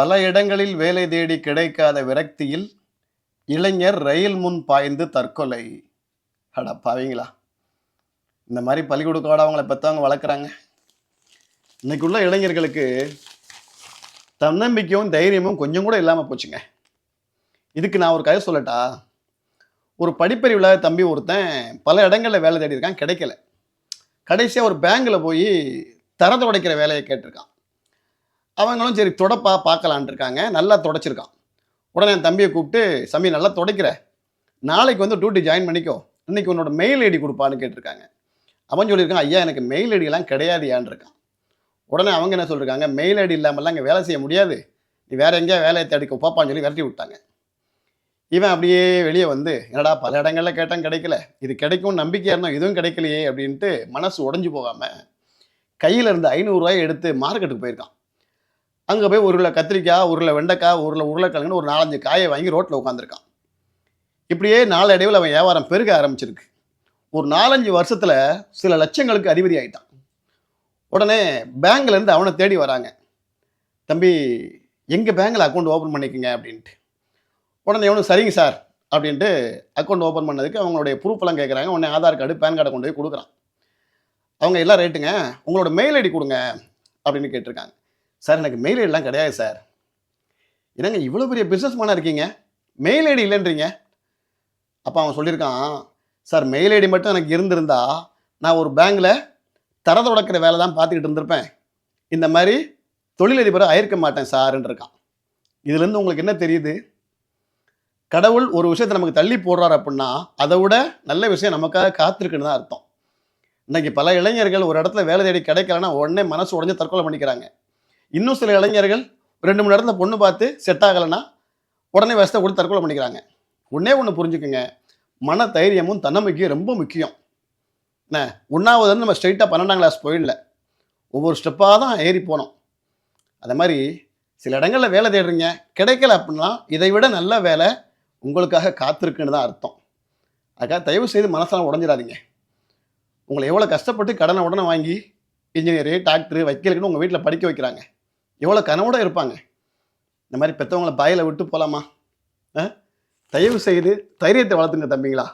பல இடங்களில் வேலை தேடி கிடைக்காத விரக்தியில் இளைஞர் ரயில் முன் பாய்ந்து தற்கொலை. அட பாவீங்களா? இந்த மாதிரி பள்ளிக்கூடத்தோட அவங்கள பெற்றவங்க வளர்க்குறாங்க? இன்னைக்குள்ள இளைஞர்களுக்கு தன்னம்பிக்கையும் தைரியமும் கொஞ்சம் கூட இல்லாமல் போச்சுங்க. இதுக்கு நான் ஒரு கதை சொல்லட்டா? ஒரு படிப்பறிவில் தம்பி ஒருத்தன் பல இடங்களில் வேலை தேடி இருக்கான் கிடைக்கல. கடைசியாக ஒரு பேங்கில் போய் தரத்தை உடைக்கிற வேலையை கேட்டிருக்கான். அவங்களும் சரி தொடப்பா பார்க்கலான் இருக்காங்க நல்லா தொடச்சிருக்கான். உடனே என் தம்பியை கூப்பிட்டு சம்பி நல்லா துடைக்கிற. நாளைக்கு வந்து டியூட்டி ஜாயின் பண்ணிக்கோ. இன்னைக்கு உன்னோட மெயில் ஐடி கொடுப்பான்னு கேட்டிருக்காங்க. அவன் சொல்லியிருக்கான் ஐயா எனக்கு மெயில் ஐடியெல்லாம் கிடையாதுயான்னு இருக்கான் உடனே அவங்க என்ன சொல்லியிருக்காங்க மெயில் ஐடி இல்லாமல்லாம் இங்கே வேலை செய்ய முடியாது. நீ வேறு எங்கேயா வேலையை தேடிக்கோ பாப்பான்னு சொல்லி விரட்டி விட்டாங்க. இவன் அப்படியே வெளியே வந்து என்னடா பல இடங்களில் கேட்டால் கிடைக்கல. இது கிடைக்கும் நம்பிக்கையாக இருந்தோம் இதுவும் கிடைக்கலையே அப்படின்ட்டு மனசு உடஞ்சு போகாமல் கையில் இருந்த ஐநூறுரூவாயை எடுத்து மார்க்கெட்டுக்கு போயிருக்கான். அங்கே போய் ஒரு கிலோ கத்திரிக்காய் உருளை வெண்டைக்காய் ஒரு உருளைக்கிழங்குன்னு ஒரு நாலஞ்சு காயை வாங்கி ரோட்டில் உட்காந்துருக்கான் இப்படியே நாளடைவில் அவன் வியாபாரம் பெருக ஆரம்பிச்சிருக்கு. ஒரு நாலஞ்சு வருஷத்தில் சில லட்சங்களுக்கு அதிபதி ஆகிட்டான் உடனே பேங்க்லேருந்து அவனை தேடி வராங்க. தம்பி எங்கள் பேங்க்கில் அக்கௌண்ட் ஓப்பன் பண்ணிக்கோங்க அப்படின்ட்டு. உடனே இவனு சரிங்க சார் அப்படின்ட்டு அக்கௌண்ட் ஓப்பன் பண்ணதுக்கு அவங்களுடைய ப்ரூஃப்லாம் கேட்குறாங்க உடனே ஆதார் கார்டு பேன் கார்டை கொண்டு போய் கொடுக்குறான். அவங்க எல்லாம் ரேட்டுங்க உங்களோட மெயில் ஐடி கொடுங்க அப்படின்னு கேட்டிருக்காங்க. சார் எனக்கு மெயில் ஐடிலாம் கிடையாது சார். என்னங்க இவ்வளோ பெரிய பிஸ்னஸ் மேனாக இருக்கீங்க? மெயில் ஐடி இல்லைன்றீங்க? அப்போ அவன் சொல்லியிருக்கான் சார் மெயில் ஐடி மட்டும் எனக்கு இருந்திருந்தா நான் ஒரு பேங்கில் தரத உடக்கிற வேலை தான் பார்த்துக்கிட்டு இருந்திருப்பேன். இந்த மாதிரி தொழிலதிபரை அயர்க்க மாட்டேன் சாருன்றிருக்கான் இதுலேருந்து உங்களுக்கு என்ன தெரியுது? கடவுள் ஒரு விஷயத்தை நமக்கு தள்ளி போடுறாரு அப்படின்னா அதை விட நல்ல விஷயம் நமக்காக காத்திருக்குன்னு தான் அர்த்தம். இன்றைக்கி பல இளைஞர்கள் ஒரு இடத்துல வேலை தேடி கிடைக்கலன்னா உடனே மனசு உடஞ்சு தற்கொலை பண்ணிக்கிறாங்க. இன்னும் சில இளைஞர்கள் ரெண்டு மணி நேரத்தில் பொண்ணு பார்த்து செட் ஆகலைன்னா உடனே விஷத்தை கொடுத்து தற்கொலை பண்ணிக்கிறாங்க. ஒன்றே ஒன்று புரிஞ்சுக்குங்க. மன தைரியமும் தன்னம்பிக்கையும் ரொம்ப முக்கியம். என்ன? ஒன்றாவது வந்து நம்ம ஸ்ட்ரைட்டாக பன்னெண்டாம் கிளாஸ் போயிடல. ஒவ்வொரு ஸ்டெப்பாக தான் ஏறி போனோம். அதே மாதிரி சில இடங்களில் வேலை தேடுறீங்க. கிடைக்கல அப்படின்னா இதை விட நல்ல வேலை உங்களுக்காக காத்திருக்குன்னு தான் அர்த்தம். அதுக்காக தயவு செய்து மனசெல்லாம் உடஞ்சிடாதீங்க. உங்களை எவ்வளோ கஷ்டப்பட்டு கடனை உடனே வாங்கி இன்ஜினியரு டாக்டரு வக்கீலுக்குன்னு உங்கள் வீட்டில் படிக்க வைக்கிறாங்க. எவ்வளோ கனவோட இருப்பாங்க. இந்த மாதிரி பெற்றவங்கள பாயில் விட்டு போகலாமா ஆ? தயவு செய்து தைரியத்தை வளர்த்துங்க தம்பிங்களா.